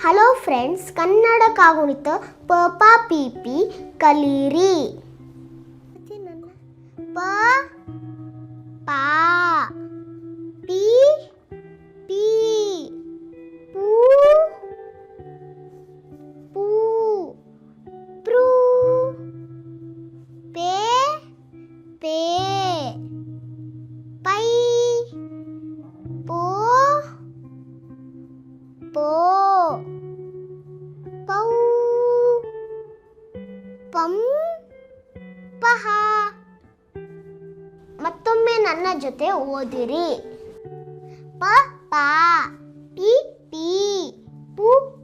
Hello friends Kannada ಕಾಗುಣಿತ ಪ ಪ ಪಿ ಕಲೀರಿ ಪ ಪಾ ಪಿ ಪಿ ಪೂ ಪೂ ಪ್ರೂ ಪೇ ಪೇ ಪೈ ಪೋ ಪೋ ಪೌ ಪಂ ಪಹ. ಮತ್ತೊಮ್ಮೆ ನನ್ನ ಜೊತೆ ಓದಿರಿ. ಪ ಪಾ ಪಿ ಪಿ ಪು